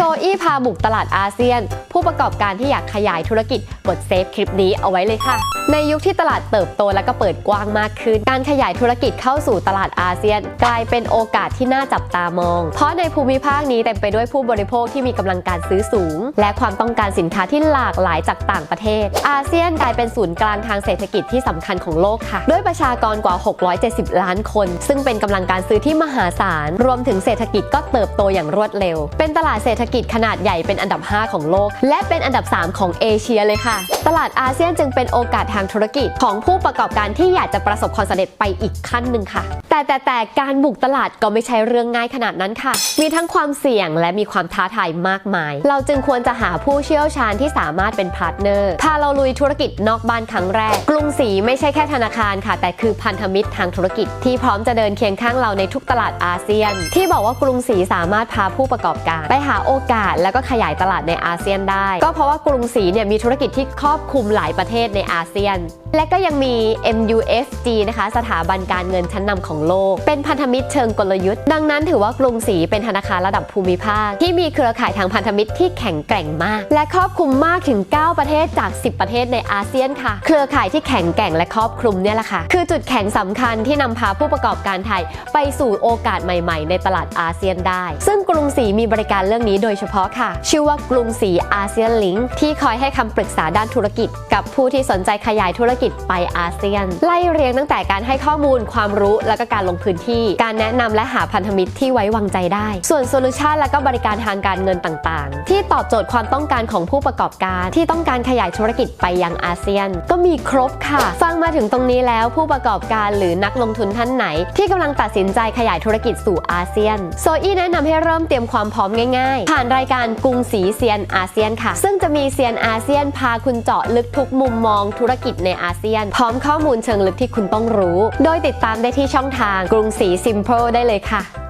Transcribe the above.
โซอี้พาบุกตลาดอาเซียนผู้ประกอบการที่อยากขยายธุรกิจกดเซฟคลิปนี้เอาไว้เลยค่ะ ในยุคที่ตลาดเติบโตและก็เปิดกว้างมากขึ้น การขยายธุรกิจเข้าสู่ตลาดอาเซียน กลายเป็นโอกาสที่น่าจับตามอง เพราะในภูมิภาคนี้เต็มไปด้วยผู้บริโภคที่มีกำลังการซื้อสูง และความต้องการสินค้าที่หลากหลายจากต่างประเทศ อาเซียนกลายเป็นศูนย์กลางทางเศรษฐกิจที่สำคัญของโลกค่ะ ด้วยประชากรกว่า 670 ล้านคน ซึ่งเป็นกำลังการซื้อที่มหาศาล รวมถึงเศรษฐกิจก็เติบโตอย่างรวดเร็ว เป็นตลาดเศรษฐกิจขนาดใหญ่เป็นอันดับ 5 ของโลกและเป็นอันดับ 3 ของเอเชียเลยค่ะ ตลาดอาเซียนจึงเป็นโอกาสทางธุรกิจของผู้ประกอบการที่อยากจะประสบความสำเร็จไปอีกขั้นหนึ่งค่ะแต่แต่แต่การบุกตลาดก็ไม่ใช่เรื่องง่ายขนาดนั้นค่ะ มีทั้งความเสี่ยงและมีความท้าทายมากมาย เราจึงควรจะหาผู้เชี่ยวชาญที่สามารถเป็นพาร์ทเนอร์ พาเราลุยธุรกิจนอกบ้านครั้งแรก กรุงศรีไม่ใช่แค่ธนาคารค่ะ แต่คือพันธมิตรทางธุรกิจที่พร้อมจะเดินเคียงข้างเราในทุกตลาดอาเซียน ที่บอกว่ากรุงศรีสามารถพาผู้ประกอบการ ไปหาโอกาสแล้วก็ขยายตลาดในอาเซียนได้ ก็เพราะว่ากรุงศรีเนี่ยมีธุรกิจที่ครอบคลุมหลายประเทศในอาเซียน และก็ยังมี MUFG นะคะ สถาบันการเงินชั้นนำของโลก เป็นพันธมิตรเชิงกลยุทธ์ ดังนั้นถือว่ากรุงศรีเป็นธนาคารระดับภูมิภาค ที่มีเครือข่ายทางพันธมิตรที่แข็งแกร่งมาก และครอบคลุมมากถึง 9 ประเทศจาก 10 ประเทศในอาเซียนค่ะ เครือข่ายที่แข็งแกร่งและครอบคลุมเนี่ยแหละค่ะ คือจุดแข็งสำคัญที่นำพาผู้ประกอบการไทย ไปสู่โอกาสใหม่ๆ ในตลาดอาเซียนได้ ซึ่งกรุงศรีมีบริการเรื่องนี้โดยเฉพาะค่ะ ชื่อว่ากรุงศรีอาเซียนลิงก์ที่คอยให้คำปรึกษาด้านธุรกิจ กับผู้ที่สนใจขยายธุรกิจไปอาเซียน ไล่เรียงตั้งแต่การให้ข้อมูลความรู้แล้วก็การลงพื้นที่ การแนะนำและหาพันธมิตรที่ไว้วางใจได้ ส่วนโซลูชันและก็บริการทางการเงินต่างๆ ที่ตอบโจทย์ความต้องการของผู้ประกอบการ ที่ต้องการขยายธุรกิจไปยังอาเซียน ก็มีครบค่ะ ฟังมาถึงตรงนี้แล้วผู้ประกอบการหรือนักลงทุนท่านไหน ที่กำลังตัดสินใจขยายธุรกิจสู่อาเซียนโซอี้แนะนำให้เริ่มเตรียมความพร้อมง่ายๆ ผ่านรายการกรุงศรีเซียนอาเซียนค่ะ ซึ่งจะมีเซียนอาเซียนพาคุณเจาะลึกทุกมุมมองธุรกิจในอาเซียน พร้อมข้อมูลเชิงลึกที่คุณต้องรู้ โดยติดตามได้ที่ช่องทางกรุงศรีซิมเพลได้เลยค่ะ